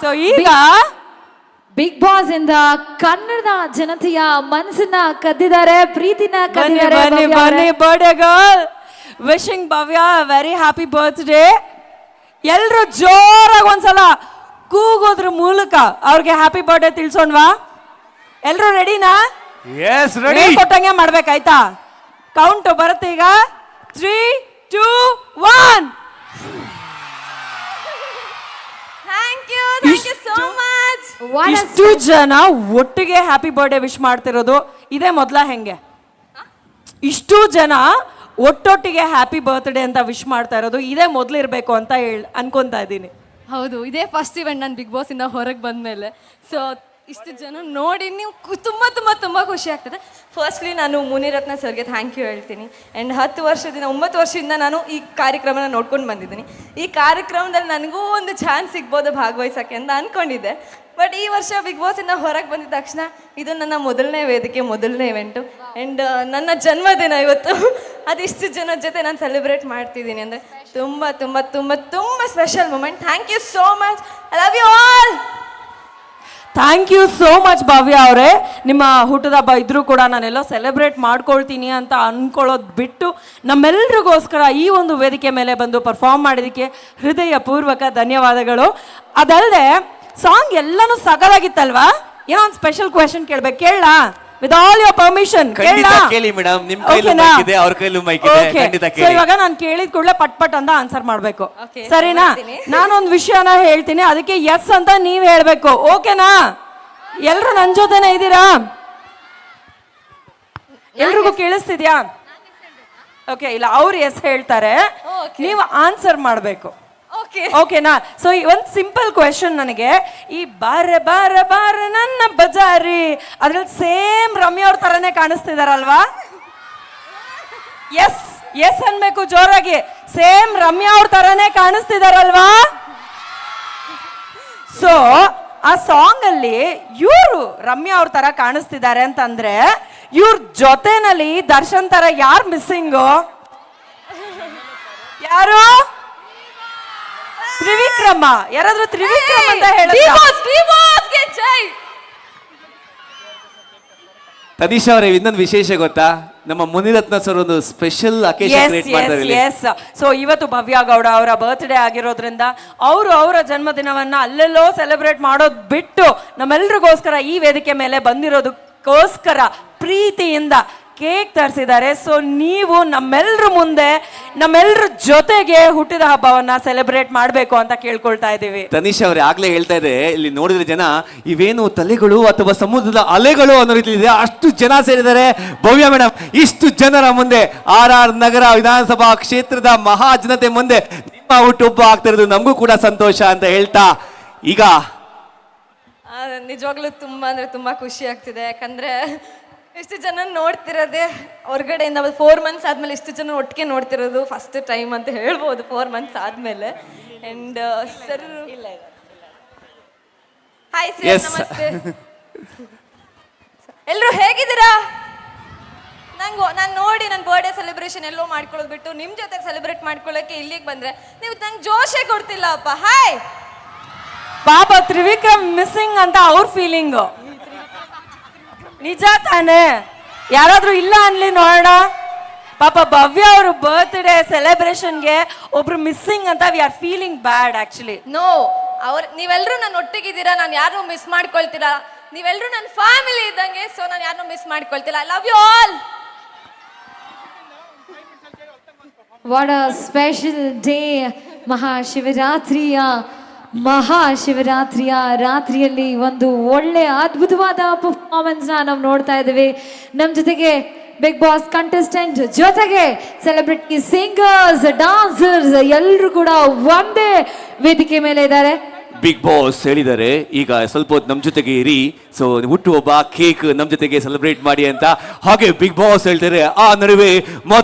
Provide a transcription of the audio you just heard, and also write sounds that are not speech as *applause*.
So ಈಗ big Boss ಇಂದ ಕನ್ನಡದ ಜನತೆಯ ಮನಸ್ಸನ್ನ ಕದ್ದಿದ್ದಾರೆ ಪ್ರೀತಿನ ಕದ್ದಿದ್ದಾರೆ ಬನ್ನಿ. ಬನ್ನಿ birthday girl wishing Bhavya very happy birthday ಎಲ್ರು ಜೋರಾಗಿ ಒಂದ್ಸಲ ಕೂಗೋದ್ರ ಮೂಲಕ ಅವ್ರಿಗೆ ಹ್ಯಾಪಿ ಬರ್ಡೇ ತಿಳ್ಸೋಣ್ವಾ? ಎಲ್ರು ರೆಡಿನಾ ಎಸ್ ರೆಡಿ ಕೊಟ್ಟಂಗೆ ಮಾಡ್ಬೇಕಾಯ್ತಾ? ಕೌಂಟ್ ಬರುತ್ತೆ ಈಗ. ತ್ರೀ ಟೂ ಒನ್ ಇಷ್ಟು ಜನ ಒಟ್ಟಿಗೆ ಹ್ಯಾಪಿ ಬರ್ಡೇ ವಿಶ್ ಮಾಡ್ತಿರೋದು ಇದೇ ಮೊದಲ ಹೆಂಗೆ? ಇಷ್ಟು ಜನ ಒಟ್ಟೊಟ್ಟಿಗೆ ಹ್ಯಾಪಿ ಬರ್ತ್ಡೇ ಅಂತ ವಿಶ್ ಮಾಡ್ತಾ ಇರೋದು ಇದೇ ಮೊದಲು ಇರಬೇಕು ಅಂತ ಹೇಳಿ ಅನ್ಕೊಂತಾ ಇದ್ದೀನಿ. ಹೌದು ಇದೇ ಫಸ್ಟ್ ಇವೆಂಟ್ ನಾನು ಬಿಗ್ ಬಾಸ್ ಇಂದ ಹೊರಗೆ ಬಂದ್ಮೇಲೆ. ಸೊ ಇಷ್ಟು ಜನ ನೋಡಿ ನೀವು ತುಂಬ ತುಂಬ ತುಂಬ ಖುಷಿ ಆಗ್ತದೆ. ಫಸ್ಟ್ಲಿ ನಾನು ಮುನಿರತ್ನ ಸರ್ಗೆ ಥ್ಯಾಂಕ್ ಯು ಹೇಳ್ತೀನಿ. ಆ್ಯಂಡ್ ಹತ್ತು ವರ್ಷದಿಂದ, ಒಂಬತ್ತು ವರ್ಷದಿಂದ ನಾನು ಈ ಕಾರ್ಯಕ್ರಮನ ನೋಡ್ಕೊಂಡು ಬಂದಿದ್ದೀನಿ. ಈ ಕಾರ್ಯಕ್ರಮದಲ್ಲಿ ನನಗೂ ಒಂದು ಚಾನ್ಸ್ ಸಿಗ್ಬೋದು ಭಾಗವಹಿಸೋಕ್ಕೆ ಅಂತ ಅಂದ್ಕೊಂಡಿದ್ದೆ ಬಟ್ ಈ ವರ್ಷ ಬಿಗ್ ಬಾಸಿಂದ ಹೊರಗೆ ಬಂದಿದ ತಕ್ಷಣ ಇದು ನನ್ನ ಮೊದಲನೇ ವೇದಿಕೆ, ಮೊದಲನೇ ಇವೆಂಟು ಆ್ಯಂಡ್ ನನ್ನ ಜನ್ಮದಿನ ಇವತ್ತು. *laughs* ಅದಿಷ್ಟು ಜನ ಜೊತೆ ನಾನು ಸೆಲೆಬ್ರೇಟ್ ಮಾಡ್ತಿದ್ದೀನಿ ಅಂದರೆ ತುಂಬ ತುಂಬ ತುಂಬ ತುಂಬ special moment thank you so much I love you all thank you so much Bhavya ಅವರೇ. ನಿಮ್ಮ ಹುಟ್ಟದ ಹಬ್ಬ ಇದ್ರೂ ಕೂಡ ನಾನೆಲ್ಲೋ ಸೆಲೆಬ್ರೇಟ್ ಮಾಡ್ಕೊಳ್ತೀನಿ ಅಂತ ಅನ್ಕೊಳ್ಳೋದು ಬಿಟ್ಟು ನಮ್ಮೆಲ್ರಿಗೋಸ್ಕರ ಈ ಒಂದು ವೇದಿಕೆ ಮೇಲೆ ಬಂದು ಪರ್ಫಾರ್ಮ್ ಮಾಡಿದ್ದಕ್ಕೆ ಹೃದಯ ಪೂರ್ವಕ ಧನ್ಯವಾದಗಳು. ಅದಲ್ಲದೆ ಸಾಂಗ್ ಎಲ್ಲನೂ ಸಗಲಾಗಿತ್ತಲ್ವಾ? ಏನೋ ಒಂದು ಸ್ಪೆಷಲ್ ಕ್ವೆಶನ್ ಕೇಳ್ಬೇಕು. ಕೇಳಲಾ? ವಿತ್ ಆಲ್ ಯೋರ್ ಪರ್ಮಿಷನ್ ಖಂಡಿತ ಕೇಳಿ ಮೇಡಮ್ ನಿಮ್ ಕೈಲೂ mic ಇದೆ, ಅವ್ರ ಕೈಲೂ ಮೈಕ್ ಇದೆ. ಖಂಡಿತ ಕೇಳಿ. ಇವಾಗ ನಾನು ಕೇಳಿದ ಕೂಡಲೇ ಪಟ್ ಪಟ್ ಅಂತ ಆನ್ಸರ್ ಮಾಡ್ಬೇಕು. ಸರಿನಾ. ನಾನೊಂದು ವಿಷಯನ ಹೇಳ್ತೀನಿ ಅದಕ್ಕೆ ಎಸ್ ಅಂತ ನೀವ್ ಹೇಳ್ಬೇಕು. ಓಕೆನಾ ಎಲ್ರು ನನ್ ಜೊತೆನೆ ಇದ್ದೀರಾ? ಎಲ್ರಿಗೂ ಕೇಳಿಸ್ತಿದ್ಯಾ? ಓಕೆ ಇಲ್ಲ ಅವ್ರು ಎಸ್ ಹೇಳ್ತಾರೆ. ನೀವು ಆನ್ಸರ್ ಮಾಡ್ಬೇಕು. ಓಕೆನಾ? ಸೊ ಒಂದು ಸಿಂಪಲ್ ಕ್ವೆಶನ್ ನನಗೆ, ಈ ಬಾರ ಬಾರ ಬಾರ ನನ್ನ ಬಜಾರಿ, ಅದ್ರಲ್ಲಿ ಸೇಮ್ ರಮ್ಯ ಅವ್ರ ತರನೇ ಕಾಣಿಸ್ತಿದಾರಲ್ವಾ? ಎಸ್ ಎಸ್ ಅನ್ಬೇಕು ಜೋರಾಗಿ. ಸೇಮ್ ರಮ್ಯಾ ಅವ್ರ ತರನೇ ಕಾಣಿಸ್ತಿದಾರಲ್ವಾ? ಸೊ ಆ ಸಾಂಗ್ ಅಲ್ಲಿ ಇವರು ರಮ್ಯಾ ಅವ್ರ ತರ ಕಾಣಿಸ್ತಿದ್ದಾರೆ ಅಂತಂದ್ರೆ, ಇವ್ರ ಜೊತೆನಲ್ಲಿ ದರ್ಶನ್ ತರ ಯಾರು ಮಿಸ್ಸಿಂಗು ಯಾರು? ತ್ರಿವಿಕ್ರಮ. ಯಾರಾದ್ರೂ ತ್ರಿವಿಕ್ರಮ ಅಂತ ಜೈ. ತನೀಶ್ ಅವರೇ ಇನ್ನೊಂದು ವಿಶೇಷ ಗೊತ್ತಾ? ನಮ್ಮ ಮುನಿರತ್ನ ಸರ್ ಒಂದು ಸ್ಪೆಷಲ್ ಅಕೇಶನ್ ಕ್ರಿಯೇಟ್ ಮಾಡ್ತಾರೆ ಇಲ್ಲಿ. ಎಸ್ ಸೊ ಇವತ್ತು ಭವ್ಯ ಗೌಡ ಅವರ ಬರ್ತ್ಡೇ ಆಗಿರೋದ್ರಿಂದ ಅವರು ಅವರ ಜನ್ಮದಿನವನ್ನ ಅಲ್ಲೆಲ್ಲೋ ಸೆಲೆಬ್ರೇಟ್ ಮಾಡೋದ್ ಬಿಟ್ಟು ನಮ್ಮೆಲ್ರಿಗೋಸ್ಕರ ಈ ವೇದಿಕೆ ಮೇಲೆ ಬಂದಿರೋದಕ್ಕೋಸ್ಕರ ಪ್ರೀತಿಯಿಂದ ಕೇಕ್ ತರಿಸಿದ್ದಾರೆ. ಸೊ ನೀವು ನಮ್ಮೆಲ್ಲರ ಮುಂದೆ ನಮ್ಮೆಲ್ರ ಜೊತೆಗೆ ಹುಟ್ಟಿದ ಹಬ್ಬವನ್ನ ಸೆಲೆಬ್ರೇಟ್ ಮಾಡಬೇಕು ಅಂತ ಕೇಳ್ಕೊಳ್ತಾ ಇದ್ದೀವಿ. ತನಿಷ್ ಅವ್ರೆ ಆಗ್ಲೇ ಹೇಳ್ತಾ ಇದೆ ಇಲ್ಲಿ ನೋಡಿದ್ರೆ ಜನ ಇವೇನು ತಲೆಗಳು ಅಥವಾ ಸಮುದ್ರದ ಅಲೆಗಳು ಅನ್ನೋ ರೀತಿ ಇದೆ ಅಷ್ಟು ಜನ ಸೇರಿದ್ದಾರೆ. ಭವ್ಯ ಮೇಡಮ್ ಇಷ್ಟು ಜನರ ಮುಂದೆ ಆರ್ ಆರ್ ನಗರ ವಿಧಾನಸಭಾ ಕ್ಷೇತ್ರದ ಮಹಾ ಜನತೆ ಮುಂದೆ ನಿಮ್ಮ ಹುಟ್ಟುಹಬ್ಬ ಆಗ್ತಾ ಇರೋದು ನಮಗೂ ಕೂಡ ಸಂತೋಷ ಅಂತ ಹೇಳ್ತಾ ಈಗ ನಿಜವಾಗ್ಲೂ ತುಂಬ ಅಂದ್ರೆ ತುಂಬಾ ಖುಷಿ ಆಗ್ತಿದೆ. ಯಾಕಂದರೆ ಇಷ್ಟು ಜನ ನೋಡ್ತಿರೋದೇ ಹೊರಗಡೆಯಿಂದ ಫೋರ್ ಮಂತ್ಸ್ ಆದಮೇಲೆ ಇಷ್ಟು ಜನ ಒಟ್ಟಿಗೆ ನೋಡ್ತಿರೋದು ಫಸ್ಟ್ ಟೈಮ್ ಅಂತ ಹೇಳ್ಬೋದು ಫೋರ್ ಮಂತ್ಸ್ ಆದಮೇಲೆ. ಆ್ಯಂಡ್ ಸರ್ ಹಾಯ್ ಸರ್ ನಮಸ್ತೆ. ಎಲ್ಲರೂ ಹೇಗಿದ್ದೀರಾ? ನಂಗೆ ನಾನು ನೋಡಿ ನನ್ನ ಬರ್ಡೇ ಸೆಲೆಬ್ರೇಷನ್ ಎಲ್ಲೋ ಮಾಡ್ಕೊಳ್ಳೋದು ಬಿಟ್ಟು ನಿಮ್ಮ ಜೊತೆ ಸೆಲೆಬ್ರೇಟ್ ಮಾಡ್ಕೊಳ್ಳೋಕ್ಕೆ ಇಲ್ಲಿಗೆ ಬಂದರೆ ನೀವು ನಂಗೆ ಜೋಶೇ ಕೊಡ್ತಿಲ್ಲ ಅಪ್ಪ. ಹಾಯ್ ಪಾಪ ತ್ರಿವಿಕ್ರಮ್ ಮಿಸ್ಸಿಂಗ್ ಅಂತ ಅವ್ರ ಫೀಲಿಂಗು ನಿಜ ತಾನೇ. ಯಾರಾದ್ರೂ ಇಲ್ಲ ಅನ್ಲಿ ನೋಡೋಣ. ಪಾಪ ಭವ್ಯ ಅವರು ಬರ್ತ್ಡೇ ಸೆಲೆಬ್ರೇಷನ್ಗೆ ಒಬ್ರು ಮಿಸ್ಸಿಂಗ್ ಅಂತ we are feeling bad actually no ಅವ್ರ ನೀವೆಲ್ಲರೂ ನನ್ನ ಒಟ್ಟಿಗಿದ್ದೀರಾ ನಾನು ಯಾರನ್ನೂ ಮಿಸ್ ಮಾಡ್ಕೊಳ್ತೀರಾ ನೀವೆಲ್ಲರೂ ನನ್ನ ಫ್ಯಾಮಿಲಿ ಇದ್ದಂಗೆ ಸೊ ನಾನು ಯಾರನ್ನೂ miss ಮಾಡ್ಕೊಳ್ತಿಲ್ಲ. I love you all what a special day ಮಹಾಶಿವರಾತ್ರಿಯ ಮಹಾಶಿವರಾತ್ರಿಯ ರಾತ್ರಿಯಲ್ಲಿ ಒಂದು ಒಳ್ಳೆ ಅದ್ಭುತವಾದ ಪರ್ಫಾರ್ಮೆನ್ಸ್ನ ನಾವು ನೋಡ್ತಾ ಇದ್ದೇವೆ. ನಮ್ಮ ಜೊತೆಗೆ ಬಿಗ್ ಬಾಸ್ ಕಂಟೆಸ್ಟೆಂಟ್ ಜೊತೆಗೆ ಸೆಲೆಬ್ರಿಟಿ ಸಿಂಗರ್ಸ್ ಡಾನ್ಸರ್ಸ್ ಎಲ್ಲರೂ ಕೂಡ ಒಂದೇ ವೇದಿಕೆ ಮೇಲೆ ಇದ್ದಾರೆ. ಬಿಗ್ ಬಾಸ್ ಹೇಳಿದ್ದಾರೆ, ಈಗ ಸ್ವಲ್ಪ ಹೊತ್ತು ನಮ್ಮ ಜೊತೆಗೆ ಇರಿ. ಸೊ ಹುಟ್ಟುಹಬ್ಬ ಕೇಕ್ ನಮ್ಮ ಜೊತೆಗೆ ಸೆಲೆಬ್ರೇಟ್ ಮಾಡಿ ಅಂತ ಹಾಗೆ ಬಿಗ್ ಬಾಸ್ ಹೇಳ್ತಾರೆ. ಆ ನಡುವೆ